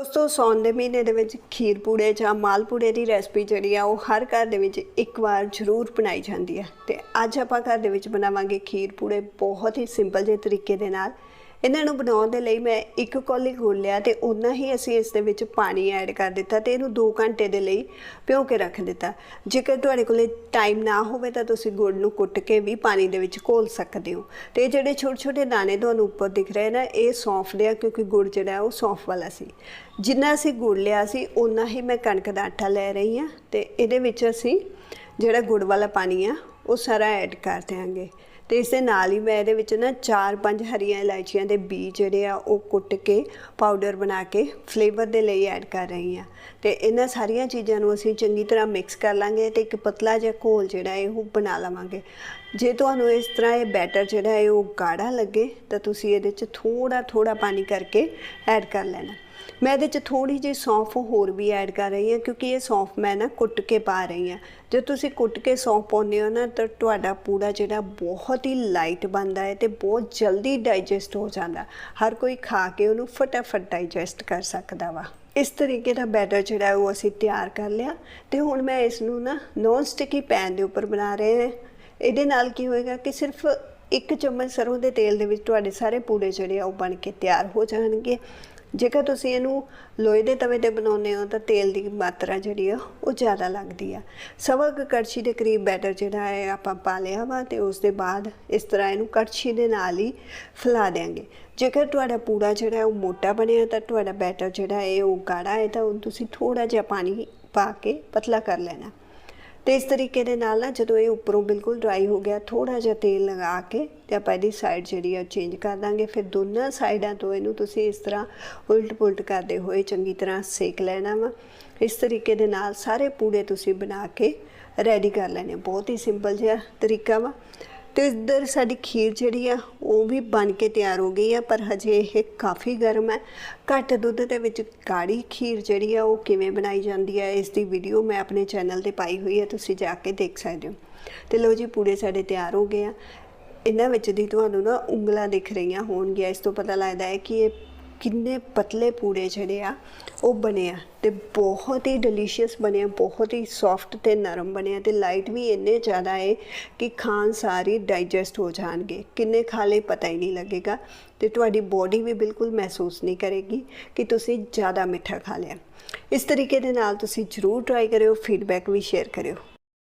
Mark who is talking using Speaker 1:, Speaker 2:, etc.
Speaker 1: ਦੋਸਤੋ ਸੌਣ ਦੇ ਮਹੀਨੇ ਦੇ ਵਿੱਚ ਖੀਰ ਪੂੜੇ ਜਾਂ ਮਾਲ ਪੂੜੇ ਦੀ ਰੈਸਪੀ ਜਿਹੜੀ ਆ, ਉਹ ਹਰ ਘਰ ਦੇ ਵਿੱਚ ਇੱਕ ਵਾਰ ਜ਼ਰੂਰ ਬਣਾਈ ਜਾਂਦੀ ਹੈ ਤੇ ਅੱਜ ਆਪਾਂ ਘਰ ਦੇ ਵਿੱਚ ਬਣਾਵਾਂਗੇ ਖੀਰ ਪੂੜੇ ਬਹੁਤ ਹੀ ਸਿੰਪਲ ਜਿਹੇ ਤਰੀਕੇ ਦੇ ਨਾਲ। ਇਹਨਾਂ ਨੂੰ ਬਣਾਉਣ ਦੇ ਲਈ ਮੈਂ ਇੱਕ ਕੌਲੀ ਗੁੜ ਲਿਆ ਤੇ ਉਨਾ ਹੀ ਅਸੀਂ ਇਸ ਦੇ ਵਿੱਚ ਪਾਣੀ ਐਡ ਕਰ ਦਿੱਤਾ ਤੇ ਇਹਨੂੰ 2 ਘੰਟੇ ਦੇ ਲਈ ਭਿਓ ਕੇ ਰੱਖ ਦਿੱਤਾ। ਜੇਕਰ ਤੁਹਾਡੇ ਕੋਲੇ ਟਾਈਮ ਨਾ ਹੋਵੇ ਤਾਂ ਤੁਸੀਂ ਗੁੜ ਨੂੰ ਕੁੱਟ ਕੇ ਵੀ ਪਾਣੀ ਦੇ ਵਿੱਚ ਘੋਲ ਸਕਦੇ ਹੋ। ਤੇ ਇਹ ਜਿਹੜੇ ਛੋਟੇ ਛੋਟੇ ਦਾਣੇ ਤੁਹਾਨੂੰ ਉੱਪਰ ਦਿਖ ਰਹੇ ਨਾ, ਇਹ ਸੌਂਫ ਦੇ ਆ ਕਿਉਂਕਿ ਗੁੜ ਜਿਹੜਾ ਉਹ ਸੌਂਫ ਵਾਲਾ ਸੀ। ਜਿੰਨਾ ਅਸੀਂ ਗੁੜ ਲਿਆ ਸੀ ਉਨਾ ਹੀ ਮੈਂ ਕਣਕ ਦਾ ਆਟਾ ਲੈ ਰਹੀ ਹਾਂ ਤੇ ਇਹਦੇ ਵਿੱਚ ਅਸੀਂ ਜਿਹੜਾ ਗੁੜ ਵਾਲਾ ਪਾਣੀ ਆ, ਉਹ ਸਾਰਾ ਐਡ ਕਰ ਦਿਆਂਗੇ। ਤੇ ਇਸ ਦੇ ਨਾਲ ਹੀ ਮੈਂ ਇਹਦੇ ਵਿੱਚ ਨਾ 4-5 ਹਰੀਆਂ ਇਲਾਇਚੀਆਂ ਦੇ ਬੀਜ ਜਿਹੜੇ ਆ, ਉਹ ਕੁੱਟ ਕੇ ਪਾਊਡਰ ਬਣਾ ਕੇ ਫਲੇਵਰ ਦੇ ਲਈ ਐਡ ਕਰ ਰਹੀ ਹਾਂ। ਤੇ ਇਹਨਾਂ ਸਾਰੀਆਂ ਚੀਜ਼ਾਂ ਨੂੰ ਅਸੀਂ ਚੰਗੀ ਤਰ੍ਹਾਂ ਮਿਕਸ ਕਰ ਲਾਂਗੇ ਤੇ ਇੱਕ ਪਤਲਾ ਜਿਹਾ ਘੋਲ ਜਿਹੜਾ ਹੈ ਉਹ ਬਣਾ ਲਵਾਂਗੇ। ਜੇ ਤੁਹਾਨੂੰ ਇਸ ਤਰ੍ਹਾਂ ਇਹ ਬੈਟਰ ਜਿਹੜਾ ਹੈ ਉਹ ਗਾੜਾ ਲੱਗੇ, ਤਾਂ ਤੁਸੀਂ ਇਹਦੇ 'ਚ ਥੋੜਾ ਥੋੜਾ ਪਾਣੀ ਕਰਕੇ ਐਡ ਕਰ ਲੈਣਾ। ਮੈਂ ਇਹਦੇ 'ਚ ਥੋੜੀ ਜਿਹੀ ਸੌਂਫ ਹੋਰ ਵੀ ਐਡ ਕਰ ਰਹੀ ਹਾਂ, ਕਿਉਂਕਿ ਇਹ ਸੌਂਫ ਮੈਂ ਨਾ ਕੁੱਟ ਕੇ ਪਾ ਰਹੀ ਹਾਂ। ਜੇ ਤੁਸੀਂ ਕੁੱਟ ਕੇ ਸੌਂਫ ਪਾਉਂਦੇ ਹੋ ਨਾ, ਤਾਂ ਤੁਹਾਡਾ ਪੂੜਾ ਜਿਹੜਾ ਬਹੁਤ ਹੀ ਲਾਈਟ ਬਣਦਾ ਹੈ ਤੇ ਬਹੁਤ ਜਲਦੀ ਡਾਈਜੈਸਟ ਹੋ ਜਾਂਦਾ। ਹਰ ਕੋਈ ਖਾ ਕੇ ਉਹਨੂੰ ਫਟਾਫਟ ਡਾਈਜੈਸਟ ਕਰ ਸਕਦਾ ਵਾ। ਇਸ ਤਰੀਕੇ ਦਾ ਬੈਟਰ ਜਿਹੜਾ ਉਹ ਅਸੀਂ ਤਿਆਰ ਕਰ ਲਿਆ ਤੇ ਹੁਣ ਮੈਂ ਇਸ ਨੂੰ ਨਾ ਨੌਨ ਸਟਿਕੀ ਪੈਨ ਦੇ ਉੱਪਰ ਬਣਾ ਰਹੇ ਹਾਂ। ਇਹਦੇ ਨਾਲ ਕੀ ਹੋਏਗਾ ਕਿ ਸਿਰਫ ਇੱਕ ਚਮਚ ਸਰੋਂ ਦੇ ਤੇਲ ਦੇ ਵਿੱਚ ਤੁਹਾਡੇ ਸਾਰੇ ਪੂੜੇ ਜਿਹੜੇ ਆ ਉਹ ਬਣ ਕੇ ਤਿਆਰ ਹੋ ਜਾਣਗੇ। ਜੇਕਰ ਤੁਸੀਂ ਇਹਨੂੰ ਲੋਹੇ ਦੇ ਤਵੇ ਤੇ ਬਣਾਉਂਦੇ ਹੋ ਤਾਂ ਤੇਲ ਦੀ ਮਾਤਰਾ ਜਿਹੜੀ ਆ, ਉਹ ਜ਼ਿਆਦਾ ਲੱਗਦੀ ਆ। ਸਵਾ ਕੁ ਕੜਛੀ ਦੇ ਕਰੀਬ ਬੈਟਰ ਜਿਹੜਾ ਹੈ, ਆਪਾਂ ਪਾ ਲਿਆ ਵਾ ਤੇ ਉਸ ਦੇ ਬਾਅਦ ਇਸ ਤਰ੍ਹਾਂ ਇਹਨੂੰ ਕੜਛੀ ਦੇ ਨਾਲ ਹੀ ਫੈਲਾ ਦੇਾਂਗੇ ਜੇਕਰ ਤੁਹਾਡਾ ਪੂੜਾ ਜਿਹੜਾ ਉਹ ਮੋਟਾ ਬਣਿਆ ਤਾਂ ਤੁਹਾਡਾ ਬੈਟਰ ਜਿਹੜਾ ਹੈ, ਉਹ ਗਾੜਾ ਹੈ ਤਾਂ ਉਹ ਤੁਸੀਂ ਥੋੜਾ ਜਿਹਾ ਪਾਣੀ ਪਾ ਕੇ ਪਤਲਾ ਕਰ ਲੈਣਾ। ਤੇ ਇਸ ਤਰੀਕੇ ਦੇ ਨਾਲ ਨਾ ਜਦੋਂ ਇਹ ਉੱਪਰੋਂ ਬਿਲਕੁਲ ਡਰਾਈ ਹੋ ਗਿਆ ਥੋੜਾ ਜਿਹਾ ਤੇਲ ਲਗਾ ਕੇ ਤੇ ਆਪਾਂ ਇਹਦੀ ਸਾਈਡ ਜਿਹੜੀ ਆ ਚੇਂਜ ਕਰ ਦਾਂਗੇ। ਫਿਰ ਦੋਨਾਂ ਸਾਈਡਾਂ ਤੋਂ ਇਹਨੂੰ ਤੁਸੀਂ ਇਸ ਤਰ੍ਹਾਂ ਉਲਟ ਪੁਲਟ ਕਰਦੇ ਹੋਏ ਚੰਗੀ ਤਰ੍ਹਾਂ ਸੇਕ ਲੈਣਾ ਵਾ। ਇਸ ਤਰੀਕੇ ਦੇ ਨਾਲ ਸਾਰੇ ਪੂੜੇ ਤੁਸੀਂ ਬਣਾ ਕੇ ਰੈਡੀ ਕਰ ਲੈਣੇ ਬਹੁਤ ਹੀ ਸਿੰਪਲ ਜਿਹਾ ਤਰੀਕਾ ਵਾ। ਤੇ ਇੱਧਰ ਸਾਡੀ ਖੀਰ ਜਿਹੜੀ ਆ, ਉਹ ਵੀ ਬਣ ਕੇ ਤਿਆਰ ਹੋ ਗਈ ਆ, ਪਰ ਹਜੇ ਇਹ ਕਾਫੀ ਗਰਮ ਹੈ ਘੱਟ ਦੁੱਧ ਦੇ ਵਿੱਚ ਕਾੜੀ ਖੀਰ ਜਿਹੜੀ ਆ, ਉਹ ਕਿਵੇਂ ਬਣਾਈ ਜਾਂਦੀ ਹੈ ਇਸ ਦੀ ਵੀਡੀਓ ਮੈਂ ਆਪਣੇ ਚੈਨਲ ਤੇ ਪਾਈ ਹੋਈ ਹੈ ਤੁਸੀਂ ਜਾ ਕੇ ਦੇਖ ਸਕਦੇ ਹੋ। ਤੇ ਲਓ ਜੀ, ਪੂੜੇ ਸਾਡੇ ਤਿਆਰ ਹੋ ਗਏ ਆ। ਇਹਨਾਂ ਵਿੱਚ ਦੀ ਤੁਹਾਨੂੰ ਨਾ ਉਂਗਲਾਂ ਦਿਖ ਰਹੀਆਂ ਹੋਣਗੀਆਂ, ਇਸ ਤੋਂ ਪਤਾ ਲੱਗਦਾ ਹੈ ਕਿ ਇਹ ਕਿੰਨੇ ਪਤਲੇ ਪੂੜੇ ਜਿਹੜੇ ਆ, ਉਹ ਬਣੇ ਆ ਤੇ ਬਹੁਤ ਹੀ ਡਿਲੀਸ਼ੀਅਸ ਬਣੇ ਆ, ਬਹੁਤ ਹੀ ਸੌਫਟ ਤੇ ਨਰਮ ਬਣੇ ਆ ਤੇ ਲਾਈਟ ਵੀ ਇੰਨੇ ਜ਼ਿਆਦਾ ਹੈ ਕਿ ਖਾਣ ਸਾਰੀ ਡਾਈਜੈਸਟ ਹੋ ਜਾਣਗੇ। ਕਿੰਨੇ ਖਾ ਲਏ ਪਤਾ ਹੀ ਨਹੀਂ ਲੱਗੇਗਾ ਤੇ ਤੁਹਾਡੀ ਬੋਡੀ ਵੀ ਬਿਲਕੁਲ ਮਹਿਸੂਸ ਨਹੀਂ ਕਰੇਗੀ ਕਿ ਤੁਸੀਂ ਜ਼ਿਆਦਾ ਮਿੱਠਾ ਖਾ ਲਿਆ। ਇਸ ਤਰੀਕੇ ਦੇ ਨਾਲ ਤੁਸੀਂ ਜਰੂਰ ਟਰਾਈ ਕਰਿਓ ਫੀਡਬੈਕ ਵੀ ਸ਼ੇਅਰ ਕਰਿਓ।